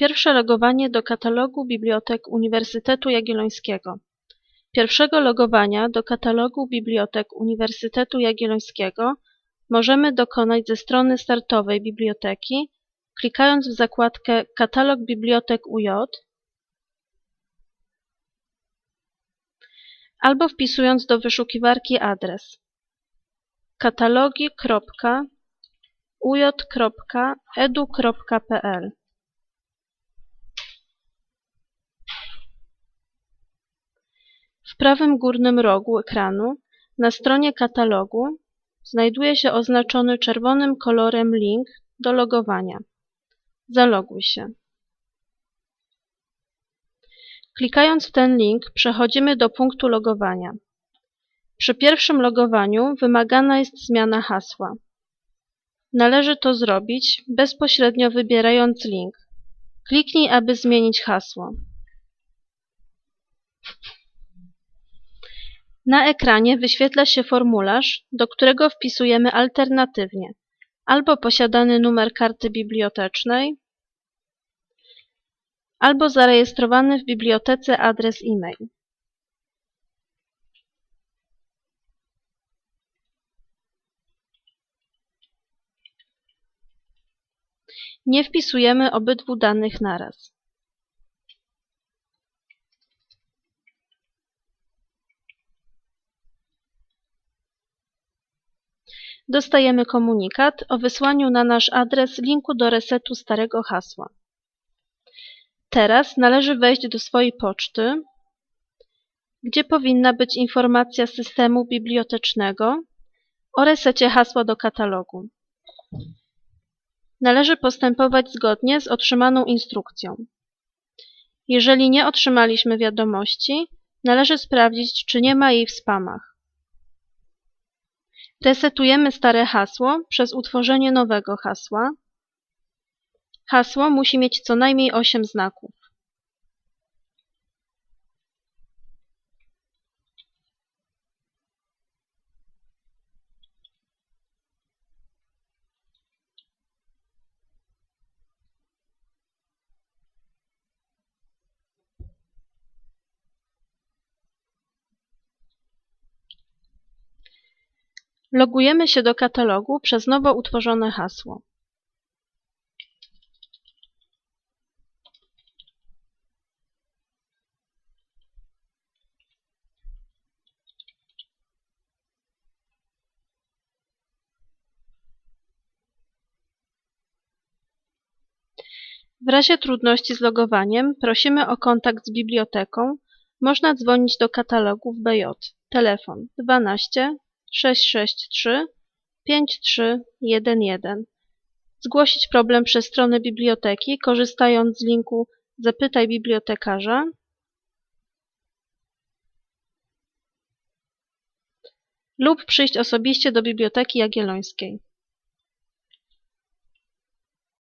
Pierwsze logowanie do katalogu bibliotek Uniwersytetu Jagiellońskiego. Pierwszego logowania do katalogu bibliotek Uniwersytetu Jagiellońskiego możemy dokonać ze strony startowej biblioteki, klikając w zakładkę Katalog bibliotek UJ albo wpisując do wyszukiwarki adres katalogi.uj.edu.pl W prawym górnym rogu ekranu na stronie katalogu znajduje się oznaczony czerwonym kolorem link do logowania. Zaloguj się. Klikając w ten link przechodzimy do punktu logowania. Przy pierwszym logowaniu wymagana jest zmiana hasła. Należy to zrobić bezpośrednio wybierając link. Kliknij, aby zmienić hasło. Na ekranie wyświetla się formularz, do którego wpisujemy alternatywnie albo posiadany numer karty bibliotecznej, albo zarejestrowany w bibliotece adres e-mail. Nie wpisujemy obydwu danych naraz. Dostajemy komunikat o wysłaniu na nasz adres linku do resetu starego hasła. Teraz należy wejść do swojej poczty, gdzie powinna być informacja systemu bibliotecznego o resecie hasła do katalogu. Należy postępować zgodnie z otrzymaną instrukcją. Jeżeli nie otrzymaliśmy wiadomości, należy sprawdzić, czy nie ma jej w spamach. Resetujemy stare hasło przez utworzenie nowego hasła. Hasło musi mieć co najmniej 8 znaków. Logujemy się do katalogu przez nowo utworzone hasło. W razie trudności z logowaniem prosimy o kontakt z biblioteką. Można dzwonić do katalogu w BJ. Telefon 12 663 5311. Zgłosić problem przez stronę biblioteki, korzystając z linku Zapytaj bibliotekarza lub przyjść osobiście do Biblioteki Jagiellońskiej.